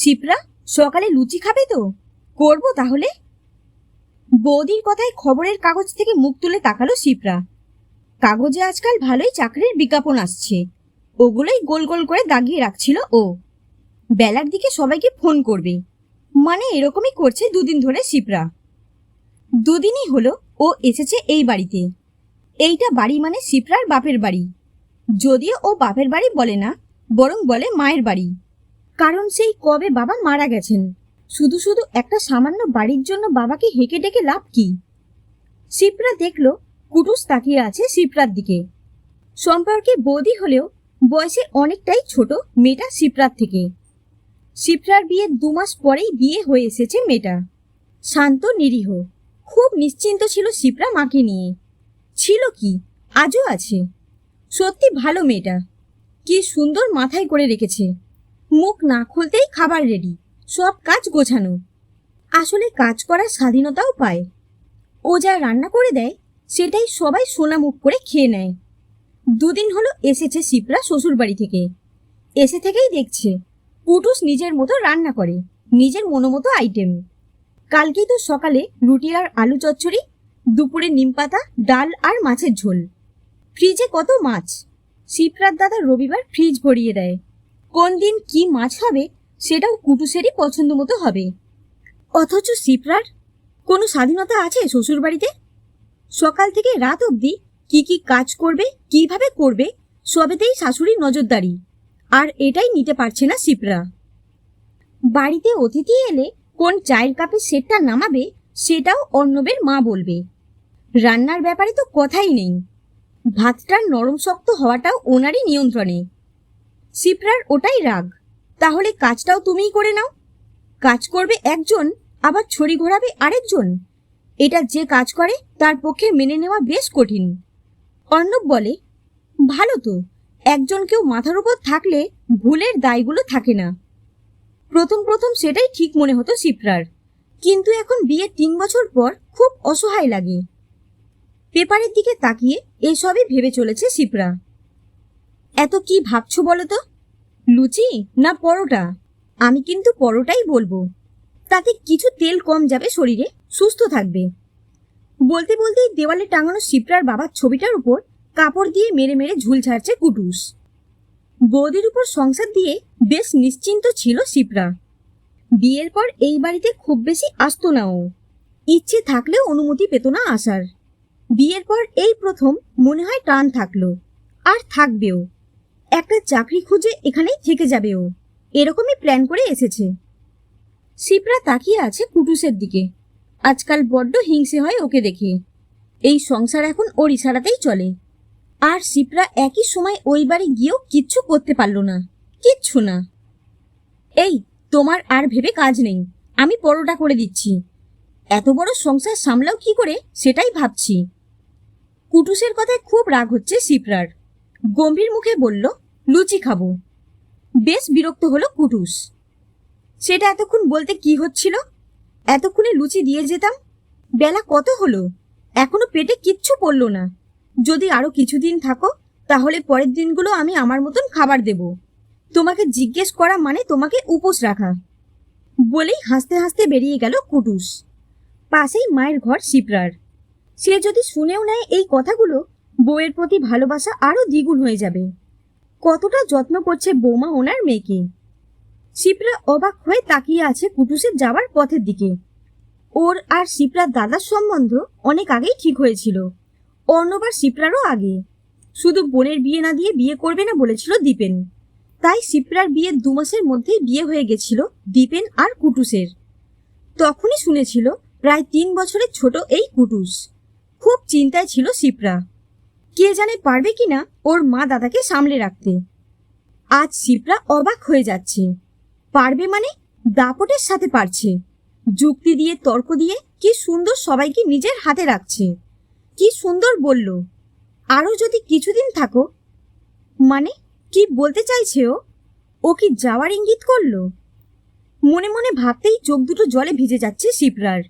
শিপ্রা সকালে লুচি খাবে তো? করব তাহলে? বৌদির কথায় খবরের কাগজ থেকে মুখ তুলে তাকালো শিপ্রা কাগজে আজকাল ভালোই চাকরির বিজ্ঞাপন আসছে। ওগুলোই গোল গোল করে দাগিয়ে রাখছিল ও। বেলার দিকে সবাইকে ফোন করবে। মানে এরকমই করছে দুদিন ধরে শিপ্রা দুদিনই হলো ও এসেছে এই বাড়িতে। এইটা বাড়ি মানে শিপ্রার বাপের বাড়ি। যদিও ও বাপের বাড়ি বলে না, বরং বলে মায়ের বাড়ি। কারণ সেই কবে বাবা মারা গেছেন? শুধু শুধু একটা সামান্য বাড়ির জন্য বাবাকে হেঁকে ডেকে লাভ কি? শিপ্রা দেখল, কুটুস তাকিয়ে আছে শিপরার দিকে। সম্পর্কে বৌদি হলেও বয়সে অনেকটাই ছোট মেয়েটা শিপরার থেকে। শিপ্রার বিয়ের দু মাস পরেই বিয়ে হয়ে এসেছে মেয়েটা। শান্ত, নিরীহ, খুব নিশ্চিন্ত ছিল শিপ্রা মাকে নিয়ে। ছিল কি? আজও আছে। সত্যি ভালো মেয়েটা। কি সুন্দর মাথায় করে রেখেছে। মুখ না খুলতেই খাবার রেডি সব কাজ গোছানো। আসলে কাজ করার স্বাধীনতাও পায়। ও যা রান্না করে দেয়, সেটাই সবাই সোনা মুখ করে খেয়ে নেয়। দুদিন হলো এসেছে শিপ্রা শ্বশুর বাড়ি থেকে। এসে থেকেই দেখছে পুটুস নিজের মতো রান্না করে, নিজের মনোমতো আইটেম কালকেই তো সকালে রুটি আর আলু চচ্চড়ি, দুপুরে নিমপাতা ডাল আর মাছের ঝোল। ফ্রিজে কত মাছ? শিপ্রার দাদা রবিবার ফ্রিজ ভরিয়ে দেয়। কোন দিন কি মাছ হবে, সেটাও কুটুসেরই পছন্দ মতো হবে। অথচ শিপ্রার কোনো স্বাধীনতা আছে শ্বশুরবাড়িতে? সকাল থেকে রাত অবধি কি কি কাজ করবে, কীভাবে করবে, সবেতেই শাশুড়ির নজরদারি। আর এটাই নিতে পারছে না শিপ্রা। বাড়িতে অতিথি এলে কোন চায়ের কাপে সেটটা নামাবে, সেটাও অর্ণবের মা বলবে। রান্নার ব্যাপারে তো কথাই নেই। ভাতটার নরম শক্ত হওয়াটাও ওনারই নিয়ন্ত্রণে। শিপ্রার ওটাই রাগ। তাহলে কাজটাও তুমিই করে নাও। কাজ করবে একজন, আবার ছড়ি ঘোরাবে আরেকজন। এটা যে কাজ করে, তার পক্ষে মেনে নেওয়া বেশ কঠিন। অর্ণব বলে, ভালো তো, একজন কেউ মাথার উপর থাকলে ভুলের দায়গুলো থাকে না। প্রথম প্রথম সেটাই ঠিক মনে হতো শিপ্রার। কিন্তু এখন বিয়ের তিন বছর পর খুব অসহায় লাগে। পেপারের দিকে তাকিয়ে এসবই ভেবে চলেছে শিপ্রা। এত কি ভাবছ বলো তো? লুচি না পরোটা? আমি কিন্তু পরোটাই বলব। তাতে কিছু তেল কম যাবে শরীরে, সুস্থ থাকবে। বলতে বলতেই দেওয়ালে টাঙানো শিপ্রার বাবার ছবিটার উপর কাপড় দিয়ে মেরে মেরে ঝুল ছাড়ছে কুটুস। বৌদির উপর সংসার দিয়ে বেশ নিশ্চিন্ত ছিল শিপ্রা। বিয়ের পর এই বাড়িতে খুব বেশি আসতো না ও। ইচ্ছে থাকলেও অনুমতি পেত না আসার। বিয়ের পর এই প্রথম মনে হয় টান থাকল। আর থাকবেও। একটা চাকরি খুঁজে এখানেই থেকে যাবে ও। এরকমই প্ল্যান করে এসেছে। শিপ্রা তাকিয়ে আছে কুটুসের দিকে। আজকাল বড্ড হিংসে হয় ওকে দেখে। এই সংসার এখন ওর ইশারাতেই চলে। আর শিপ্রা একই সময় ওই বাড়ি গিয়েও কিচ্ছু করতে পারল না। কিচ্ছু না। এই, তোমার আর ভেবে কাজ নেই। আমি পরোটা করে দিচ্ছি। এত বড় সংসার সামলাও কি করে, সেটাই ভাবছি। কুটুসের কথায় খুব রাগ হচ্ছে শিপ্রার। গম্ভীর মুখে বলল লুচি খাব। বেশ বিরক্ত হলো কুটুস। সেটা এতক্ষণ বলতে কি হচ্ছিল? এতক্ষণে লুচি দিয়ে যেতাম? বেলা কত হলো? এখনও পেটে কিচ্ছু পড়ল না। যদি আরও কিছুদিন থাকো, তাহলে পরের দিনগুলো আমি আমার মতন খাবার দেব। তোমাকে জিজ্ঞেস করা মানে তোমাকে উপোস রাখা। বলেই হাসতে হাসতে বেরিয়ে গেল কুটুস। পাশেই মায়ের ঘর শিপ্রার। সে যদি শুনেও নেয় এই কথাগুলো, বউয়ের প্রতি ভালোবাসা আরও দ্বিগুণ হয়ে যাবে। কতটা যত্ন করছে বৌমা ওনার মেয়েকে? শিপ্রা অবাক হয়ে তাকিয়ে আছে কুটুসের যাওয়ার পথের দিকে। ওর আর শিপ্রার দাদার সম্বন্ধ অনেক আগেই ঠিক হয়েছিল। অর্ণবার শিপ্রারও আগে। শুধু বোনের বিয়ে না দিয়ে বিয়ে করবে না বলেছিল দীপেন। তাই শিপ্রার বিয়ের দু মাসের মধ্যেই বিয়ে হয়ে গেছিল দীপেন আর কুটুসের। তখনই শুনেছিল প্রায় তিন বছরের ছোট এই কুটুস। খুব চিন্তায় ছিল শিপ্রা। কে জানে পারবে কিনা ওর মা দাদাকে সামলে রাখতে। আজ শিপ্রা অবাক হয়ে যাচ্ছে। পারবে মানে দাপটের সাথে পারছে। যুক্তি দিয়ে, তর্ক দিয়ে কি সুন্দর সবাইকে নিজের হাতে রাখছে। কি সুন্দর বলল, আরও যদি কিছুদিন থাকো। মানে কি বলতে চাইছে ও? ও কি যাওয়ার ইঙ্গিত করল? মনে মনে ভাবতেই চোখ দুটো জলে ভিজে যাচ্ছে শিপ্রার।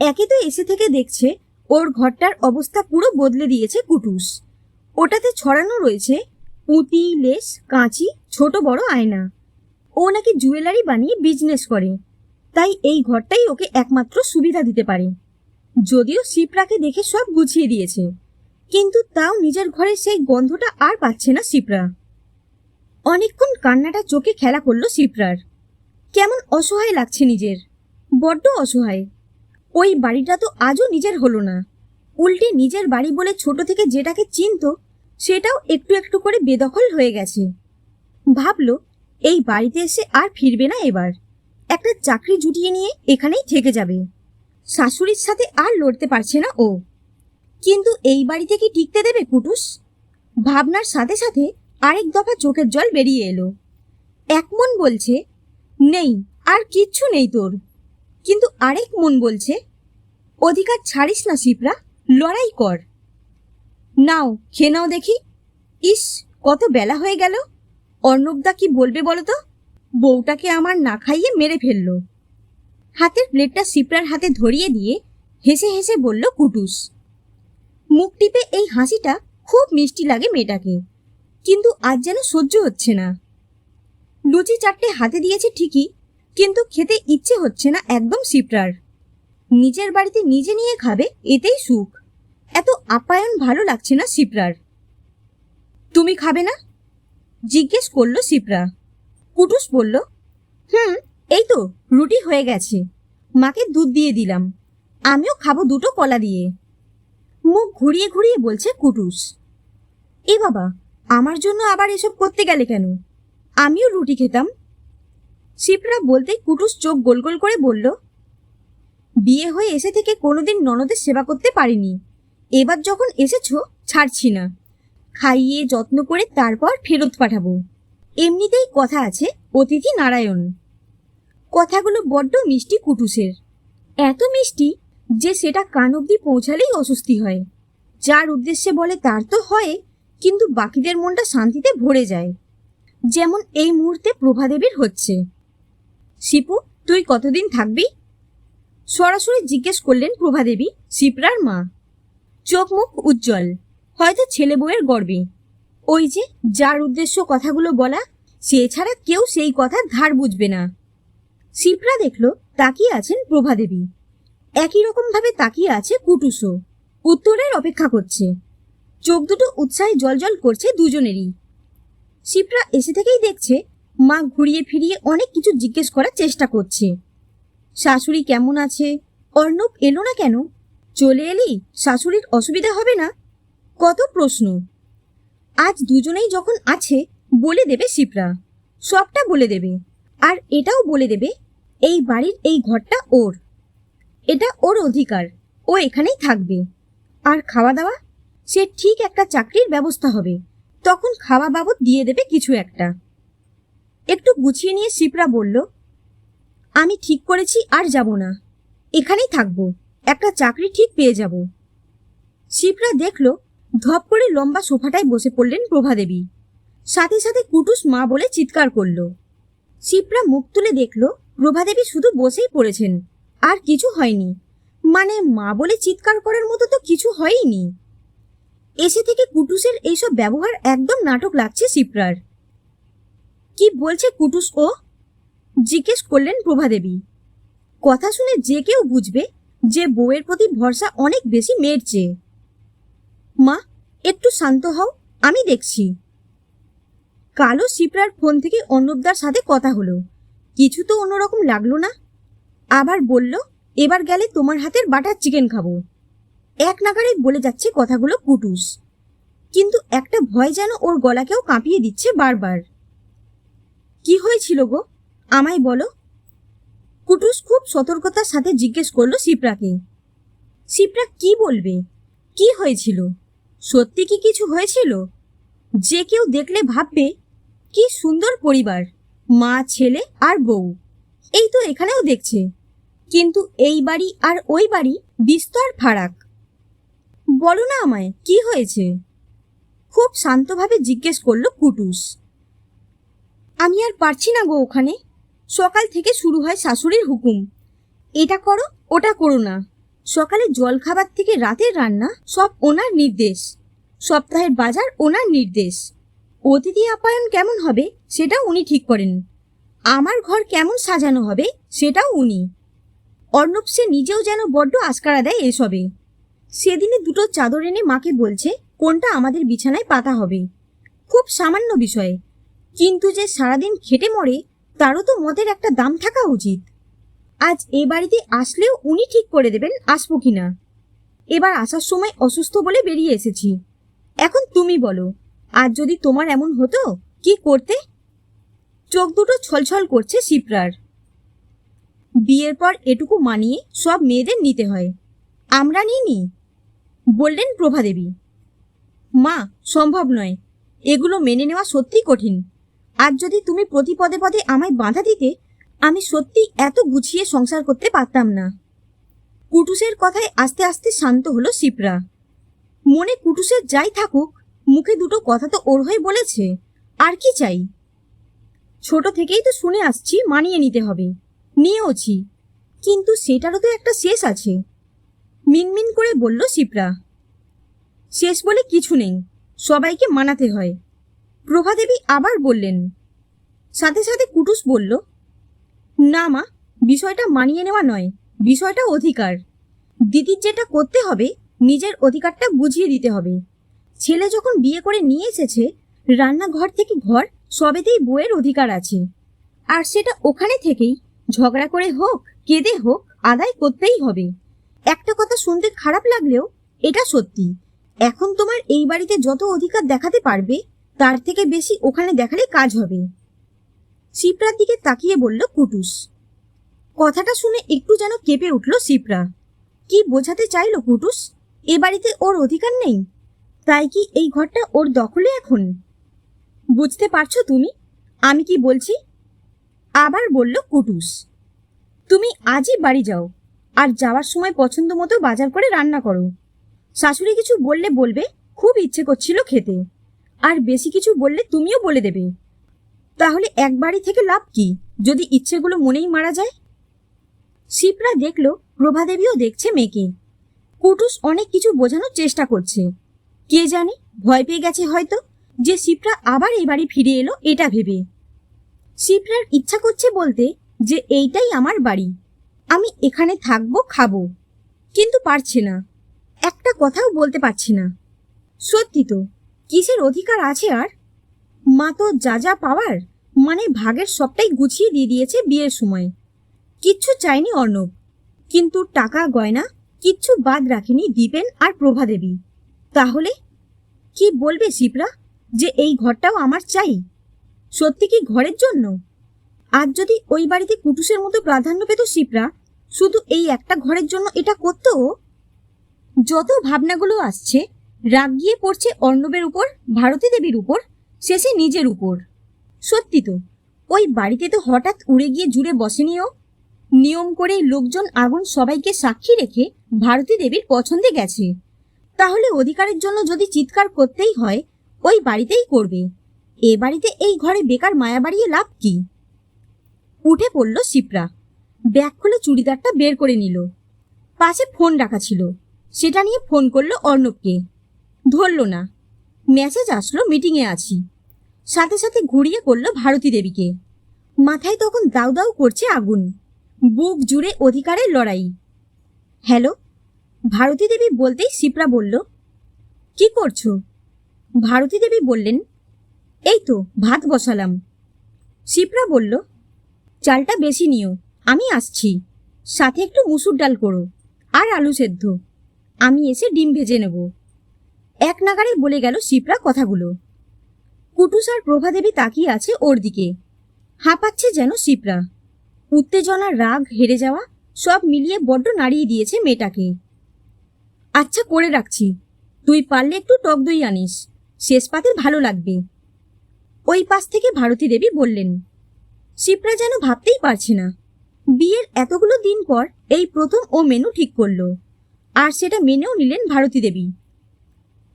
একে তো এসে থেকে দেখছে ওর ঘরটার অবস্থা পুরো বদলে দিয়েছে কুটুস। ওটাতে ছড়ানো রয়েছে পুঁতি, লেস, কাঁচি, ছোট বড় আয়না। ও নাকি জুয়েলারি বানিয়ে বিজনেস করে। তাই এই ঘরটাই ওকে একমাত্র সুবিধা দিতে পারে। যদিও শিপ্রাকে দেখে সব গুছিয়ে দিয়েছে। কিন্তু তাও নিজের ঘরে সেই গন্ধটা আর পাচ্ছে না শিপ্রা। অনেকক্ষণ কান্নাটা চোখে খেলা করল শিপ্রার। কেমন অসহায় লাগছে নিজের। বড্ড অসহায়। ওই বাড়িটা তো আজও নিজের হলো না। উল্টে নিজের বাড়ি বলে ছোট থেকে যেটাকে চিনত, সেটাও একটু একটু করে বেদখল হয়ে গেছে। ভাবল, এই বাড়িতে এসে আর ফিরবে না এবার। একটা চাকরি জুটিয়ে নিয়ে এখানেই থেকে যাবে। শাশুড়ির সাথে আর লড়তে পারছে না ও। কিন্তু এই বাড়িতে কি টিকতে দেবে কুটুস? ভাবনার সাথে সাথে আরেক দফা চোখের জল বেরিয়ে এলো। এক মন বলছে, নেই, আর কিচ্ছু নেই তোর। কিন্তু আরেক মন বলছে অধিকার ছাড়িস না শিপরা লড়াই কর। নাও, খেয়ে নাও দেখি। ইস, কত বেলা হয়ে গেল। অর্ণবদা কি বলবে বলো তো বউটাকে আমার না খাইয়ে মেরে ফেলল। হাতের প্লেটটা শিপরার হাতে ধরিয়ে দিয়ে হেসে হেসে বলল, কুটুস। মুখ টিপে এই হাসিটা খুব মিষ্টি লাগে মেয়েটাকে। কিন্তু আজ যেন সহ্য হচ্ছে না। লুচি চারটে হাতে দিয়েছে ঠিকই, কিন্তু খেতে ইচ্ছে হচ্ছে না একদম শিপ্রার নিজের বাড়িতে নিজে নিয়ে খাবে, এতেই সুখ। এত আপ্যায়ন ভালো লাগছে না শিপ্রার। তুমি খাবে না? জিজ্ঞেস করল শিপ্রা। কুটুস বলল, হুম, এই তো, রুটি হয়ে গেছে। মাকে দুধ দিয়ে দিলাম। আমিও খাব দুটো কলা দিয়ে। মুখ ঘুরিয়ে ঘুরিয়ে বলছে কুটুস, এ বাবা, আমার জন্য আবার এসব করতে গেলে কেন? আমিও রুটি খেতাম। শিপ্রা বলতে কুটুস চোখ গোল গোল করে বলল বিয়ে হয়ে এসে থেকে কোনোদিন ননদের সেবা করতে পারিনি। এবার যখন এসেছ, ছাড়ছি না। খাইয়ে যত্ন করে তারপর ফেরত পাঠাবো। এমনিতেই কথা আছে, অতিথি নারায়ণ। কথাগুলো বড্ড মিষ্টি কুটুসের। এত মিষ্টি যে সেটা কান অব্দি পৌঁছালেই অস্বস্তি হয়। যার উদ্দেশ্যে বলে তার তো হয়, কিন্তু বাকিদের মনটা শান্তিতে ভরে যায়। যেমন এই মুহূর্তে প্রভাদেবীর হচ্ছে। শিপু, তুই কতদিন থাকবি? সরাসরি জিজ্ঞেস করলেন প্রভাদেবী, শিপ্রার মা। চোখ মুখ উজ্জ্বল, হয়তো ছেলে বউয়ের গর্বে। ওই যে যার উদ্দেশ্য কথাগুলো বলা, সে ছাড়া কেউ সেই কথার ধার বুঝবে না। শিপ্রা দেখল, তাকিয়ে আছেন প্রভাদেবী। একই রকম ভাবে তাকিয়ে আছে কুটুসও। উত্তরের অপেক্ষা করছে। চোখ দুটো উৎসাহে জলজল করছে দুজনেরই। শিপ্রা এসে থেকেই দেখছে, মা ঘুরিয়ে ফিরিয়ে অনেক কিছু জিজ্ঞেস করার চেষ্টা করছে। শাশুড়ি কেমন আছে? অর্ণব এলো না কেন? চলে এলি? শাশুড়ির অসুবিধা হবে না? কত প্রশ্ন। আজ দুজনেই যখন আছে, বলে দেবে শিপরা। সবটা বলে দেবে। আর এটাও বলে দেবে, এই বাড়ির এই ঘরটা ওর। এটা ওর অধিকার, ও এখানেই থাকবে। আর খাওয়া দাওয়া সে ঠিক একটা চাকরির ব্যবস্থা হবে। তখন খাওয়া বাবদ দিয়ে দেবে কিছু একটা। একটু গুছিয়ে নিয়ে শিপরা বলল আমি ঠিক করেছি আর যাব না। এখানেই থাকব। একটা চাকরি ঠিক পেয়ে যাব। শিবরা দেখল, ধপ করে লম্বা সোফাটায় বসে পড়লেন প্রভাদেবী। সাথে সাথে কুটুস মা বলে চিৎকার করল। শিবরা মুখ তুলে দেখল, প্রভাদেবী শুধু বসেই পড়েছেন। আর কিছু হয়নি। মানে মা বলে চিৎকার করার মতো তো কিছু হয়নি এসে থেকে কুটুসের এইসব ব্যবহার একদম নাটক লাগছে শিপ্রার কি বলছে কুটুস ও? জিজ্ঞেস করলেন প্রভাদেবী। কথা শুনে যে কেউ বুঝবে যে বউয়ের প্রতি ভরসা অনেক বেশি মেয়ের চেয়ে। মা, একটু শান্ত হও, আমি দেখছি। কালো শিপ্রার ফোন থেকে অর্ণবদার সাথে কথা হলো। কিছু তো অন্যরকম লাগল না। আবার বলল, এবার গেলে তোমার হাতের বাটার চিকেন খাব। এক নাগারে বলে যাচ্ছে কথাগুলো কুটুস। কিন্তু একটা ভয় যেন ওর গলাকেও কাঁপিয়ে দিচ্ছে বারবার। কি হয়েছিল গো? আমায় বলো। কুটুস খুব সতর্কতার সাথে জিজ্ঞেস করল শিপ্রাকে শিপ্রা কি বলবে? কি হয়েছিল? সত্যি কি কিছু হয়েছিল? যে কেউ দেখলে ভাববে, কি সুন্দর পরিবার, মা, ছেলে আর বউ। এই তো এখানেও দেখছে। কিন্তু এই বাড়ি আর ওই বাড়ি বিস্তর ফারাক। বলো না আমায়, কি হয়েছে? খুব শান্তভাবে জিজ্ঞেস করল কুটুস। আমি আর পারছি না গো ওখানে। সকাল থেকে শুরু হয় শাশুড়ির হুকুম। এটা করো, ওটা করো না। সকালে জল খাবার থেকে রাতের রান্না সব ওনার নির্দেশ। সপ্তাহের বাজার ওনার নির্দেশ। অতিথি আপ্যায়ন কেমন হবে সেটা উনি ঠিক করেন। আমার ঘর কেমন সাজানো হবে সেটাও উনি। অর্ণব সে নিজেও যেন বড্ড আস্কারা দেয় এসবে। সেদিনে দুটো চাদর এনে মাকে বলছে, কোনটা আমাদের বিছানায় পাতা হবে? খুব সামান্য বিষয়ে। কিন্তু যে সারাদিন খেটে মরে তারও তো মদের একটা দাম থাকা উচিত। আজ এ বাড়িতে আসলেও উনি ঠিক করে দেবেন আসব কি না এবার আসার সময় অসুস্থ বলে বেরিয়ে এসেছি। এখন তুমি বলো আর যদি তোমার এমন হতো, কি করতে? চোখ দুটো ছলছল করছে শিপ্রার। বিয়ের পর এটুকু মানিয়ে সব মেয়েদের নিতে হয়। আমরা নিইনি, বললেন প্রভাদেবী। মা, সম্ভব নয়, এগুলো মেনে নেওয়া সত্যি কঠিন। আজ যদি তুমি প্রতি পদে পদে আমায় বাধা দিতে, আমি সত্যি এত গুছিয়ে সংসার করতে পারতাম না। কুটুসের কথায় আস্তে আস্তে শান্ত হলো শিপরা। মনে কুটুসের যাই থাকুক, মুখে দুটো কথা তো ওর হয়ে বলেছে। আর কি চাই? ছোট থেকেই তো শুনে আসছি, মানিয়ে নিতে হবে। নিয়েওছি। কিন্তু সেটারও তো একটা শেষ আছে। মিনমিন করে বলল শিপরা। শেষ বলে কিছু নেই। সবাইকে মানাতে হয়। প্রভাদেবী আবার বললেন, সাথে সাথে কুটুস বলল, না মা, বিষয়টা মানিয়ে নেওয়া নয়, বিষয়টা অধিকার। দিদির যেটা করতে হবে, নিজের অধিকারটা বুঝিয়ে দিতে হবে। ছেলে যখন বিয়ে করে নিয়ে এসেছে, রান্নাঘর থেকে ঘর সবেতেই বইয়ের অধিকার আছে। আর সেটা ওখানে থেকেই ঝগড়া করে হোক, কেঁদে হোক, আদায় করতেই হবে। একটা কথা শুনতে খারাপ লাগলেও এটা সত্যি। এখন তোমার এই বাড়িতে যত অধিকার দেখাতে পারবে তার থেকে বেশি ওখানে দেখালে কাজ হবে। শিপ্রার দিকে তাকিয়ে বলল কুটুস। কথাটা শুনে একটু যেন কেঁপে উঠল শিপ্রা। কি বোঝাতে চাইলো কুটুস? এ বাড়িতে ওর অধিকার নেই? তাই কি এই ঘরটা ওর দখলে এখন? বুঝতে পারছ তুমি? আমি কি বলছি? আবার বলল কুটুস। তুমি আজই বাড়ি যাও আর যাওয়ার সময় পছন্দ মতো বাজার করে রান্না করো। শাশুড়ি কিছু বললে বলবে, খুব ইচ্ছে করছিল খেতে। আর বেশি কিছু বললে তুমিও বলে দেবে। তাহলে এক বাড়ি থেকে লাভ কি? যদি ইচ্ছেগুলো মনেই মারা যায়? শিপ্রা দেখল, প্রভাদেবীও দেখছে মেয়েকে। কুটুস অনেক কিছু বোঝানোর চেষ্টা করছে। কে জানে, ভয় পেয়ে গেছে হয়তো, যে শিপ্রা আবার এই বাড়ি ফিরে এলো এটা ভেবে। শিপ্রার ইচ্ছা করছে বলতে যে এইটাই আমার বাড়ি। আমি এখানে থাকব, খাব। কিন্তু পারছে না। একটা কথাও বলতে পারছে না। সত্যি তো কিসের অধিকার আছে আর? মা তো যা যা পাওয়ার মানে ভাগের সবটাই গুছিয়ে দিয়ে দিয়েছে বিয়ের সময়। কিচ্ছু চাইনি অর্ণব, কিন্তু টাকা, গয়না কিচ্ছু বাদ রাখেনি দীপেন আর প্রভাদেবী তাহলে কি বলবে শিপ্রা যে এই ঘরটাও আমার চাই? সত্যি কি ঘরের জন্য? আজ যদি ওই বাড়িতে কুটুসের মতো প্রাধান্য পেত শিপ্রা, শুধু এই একটা ঘরের জন্য এটা করতো? যত ভাবনাগুলো আসছে রাগ গিয়ে পড়ছে অর্ণবের উপর ভারতী দেবীর উপর, শেষে নিজের উপর। সত্যি তো, ওই বাড়িতে তো হঠাৎ উড়ে গিয়ে জুড়ে বসেনি ও। নিয়ম করে লোকজন আগুন সবাইকে সাক্ষী রেখে ভারতী দেবীর পছন্দে গেছে। তাহলে অধিকারের জন্য যদি চিৎকার করতেই হয়, ওই বাড়িতেই করবে। এ বাড়িতে এই ঘরে বেকার মায়া বাড়িয়ে লাভ কি? উঠে পড়ল শিপরা। ব্যাগ খুলে চুড়িদারটা বের করে নিল। পাশে ফোন রাখা ছিল। সেটা নিয়ে ফোন করল অর্ণবকে। ধরল না। মেসেজ আসলো মিটিংয়ে আছি। সাথে সাথে ঘুরিয়ে করল ভারতী দেবীকে। মাথায় তখন দাউ দাউ করছে আগুন। বুক জুড়ে অধিকারের লড়াই। হ্যালো? ভারতী দেবী বলতেই শিপ্রা বলল, কি করছ? ভারতী দেবী বললেন, এই তো, ভাত বসালাম। শিপ্রা বলল, চালটা বেশি নিও, আমি আসছি। সাথে একটু মুসুর ডাল করো, আর আলু সেদ্ধ। আমি এসে ডিম ভেজে নেব। এক নাগারে বলে গেল শিপ্রা কথাগুলো। কুটুস আর প্রভাদেবী তাকিয়ে আছে ওর দিকে। হাঁপাচ্ছে যেন শিপরা। উত্তেজনা, রাগ, হেরে যাওয়া, সব মিলিয়ে বড্ড নাড়িয়ে দিয়েছে মেয়েটাকে। আচ্ছা করে রাখছি। তুই পারলে একটু টক দই আনিস। শেষ পাতে ভালো লাগবে। ওই পাশ থেকে ভারতী দেবী বললেন, শিপ্রা যেন ভাবতেই পারছে না। বিয়ের এতগুলো দিন পর এই প্রথম ও মেনু ঠিক করল। আর সেটা মেনেও নিলেন ভারতী দেবী।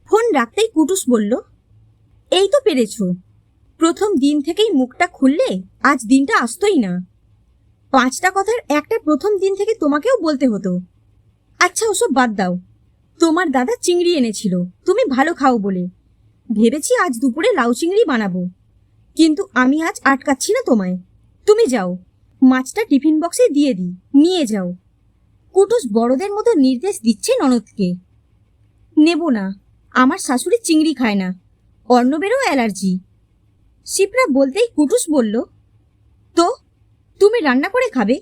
ফোন রাখতেই কুটুস বলল, এই তো পেরেছ। প্রথম দিন থেকেই মুখটা খুললে আজ দিনটা আসতোই না। পাঁচটা কথার একটা প্রথম দিন থেকে তোমাকেও বলতে হতো। আচ্ছা ওসব বাদ দাও। তোমার দাদা চিংড়ি এনেছিল, তুমি ভালো খাও বলে। ভেবেছি আজ দুপুরে লাউ চিংড়ি বানাবো। কিন্তু আমি আজ আটকাচ্ছি না তোমায়। তুমি যাও, মাছটা টিফিন বক্সে দিয়ে দিই, নিয়ে যাও। কুটুস বড়দের মতো নির্দেশ দিচ্ছে ননদকে। নেব না আমার শাশুড়ি চিংড়ি খায় না। অর্ণবেরও অ্যালার্জি। শিপ্রা বলতেই কুটুস বলল, তো, তুমি রান্না করে খাবে?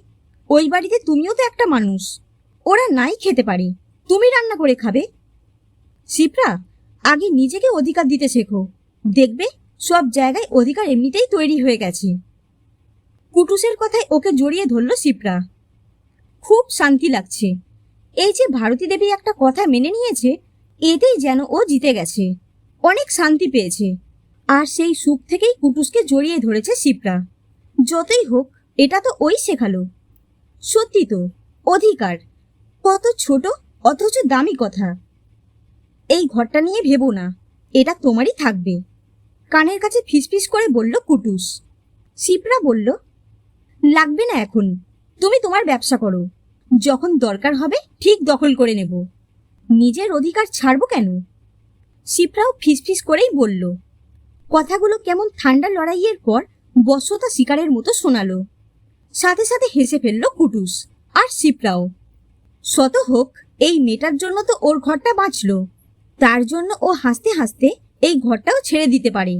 ওই বাড়িতে তুমিও তো একটা মানুষ। ওরা নাই খেতে পারে। তুমি রান্না করে খাবে? শিপ্রা, আগে নিজেকে অধিকার দিতে শেখো। দেখবে, সব জায়গায় অধিকার এমনিতেই তৈরি হয়ে গেছে। কুটুসের কথায় ওকে জড়িয়ে ধরল শিপ্রা। খুব শান্তি লাগছে। এই যে ভারতী দেবী একটা কথা মেনে নিয়েছে এতেই যেন ও জিতে গেছে। অনেক শান্তি পেয়েছে। আর সেই সুখ থেকেই কুটুসকে জড়িয়ে ধরেছে শিপ্রা। যতই হোক, এটা তো ওই শেখালো। সত্যি তো, অধিকার। কত ছোট, অথচ দামি কথা। এই ঘরটা নিয়ে ভেবো না, এটা তোমারই থাকবে। কানের কাছে ফিসফিস করে বলল কুটুস। শিপ্রা বলল, লাগবে না এখন, তুমি তোমার ব্যবসা করো। যখন দরকার হবে, ঠিক দখল করে নেব। নিজের অধিকার ছাড়বো কেন? শিপ্রাও ফিসফিস করেই বলল, কথাগুলো কেমন ঠান্ডা লড়াইয়ের পর বসতা শিকারের মতো শোনালো। সাথে সাথে হেসে ফেলল কুটুস আর শিপরাও। শত হোক, এই মেয়েটার জন্য তো ওর ঘরটা বাঁচল। তার জন্য ও হাসতে হাসতে এই ঘরটাও ছেড়ে দিতে পারে।